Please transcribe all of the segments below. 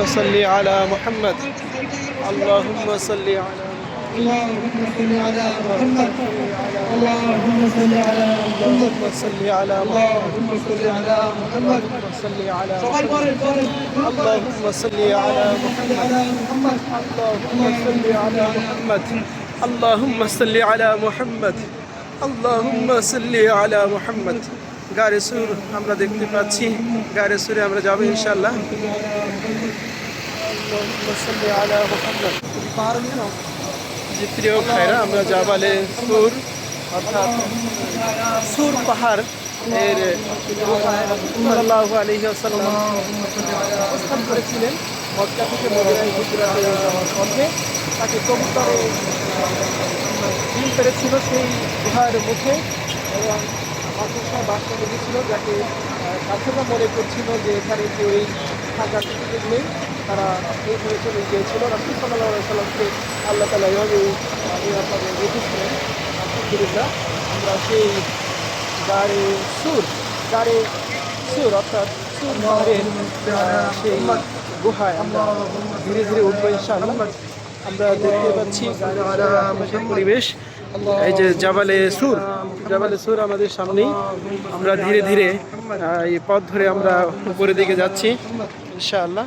اللهم صل على محمد. اللهم صل على اللهم صل على محمد. اللهم صل على اللهم صل على اللهم صل على محمد. اللهم صل على اللهم صل على محمد. اللهم صل على محمد. اللهم صل على محمد. اللهم صل على محمد. গাড়ে সুর আমরা দেখতে পাচ্ছি। গাড়ে সুরে আমরা যাব ইনশাল্লাহ আমরা যাবালে সুর, অর্থাৎ সুর পাহাড় এর অবস্থান করেছিলেন। মজা থেকে মধ্যে তাকে কবুতরে ছিল পেরেছিল সেই গুহার মুখে। এবং মাকড়সা বাসা লেগেছিল যাকে কাছেরা মনে করছিল যে এখানে কেউই থাকার সুযোগ নেই। তারা এইভাবে চলে গিয়েছিল। রাসুল সাল্লাহ সাল্লামকে আল্লাহ তালা এভাবেই নিরাপদে রেখেছিলেন আলহামদুলিল্লাহ, আমরা সেই গাড়ি সুর গাড়ি সুর, অর্থাৎ সুর পাহাড়ের সেই গুহায় আমরা ধীরে ধীরে উঠবো ইনশাআল্লাহ। আমরা দেখতে পাচ্ছি পরিবেশ, এই যে জাবালে সুর জাবালে সুর আমাদের সামনেই। আমরা ধীরে ধীরে এই পথ ধরে আমরা উপরের দিকে যাচ্ছি, ইনশাআল্লাহ।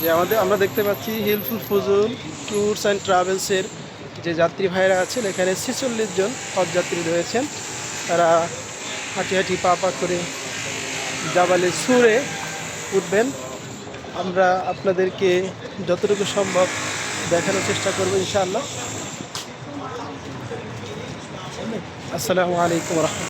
যে আমাদের, আমরা দেখতে পাচ্ছি হিলফুল ফুজুল ট্যুরস অ্যান্ড ট্রাভেলসের যে যাত্রী ভাইরা আছেন, এখানে ছেচল্লিশ জন পথযাত্রী রয়েছেন। তারা হাঁটি হাঁটি পা পা করে জাবালে সুরে উঠবেন। আমরা আপনাদেরকে যতটুকু সম্ভব দেখানোর চেষ্টা করবো ইনশাআল্লাহ আসসালামু আলাইকুম রহমতুল্লাহ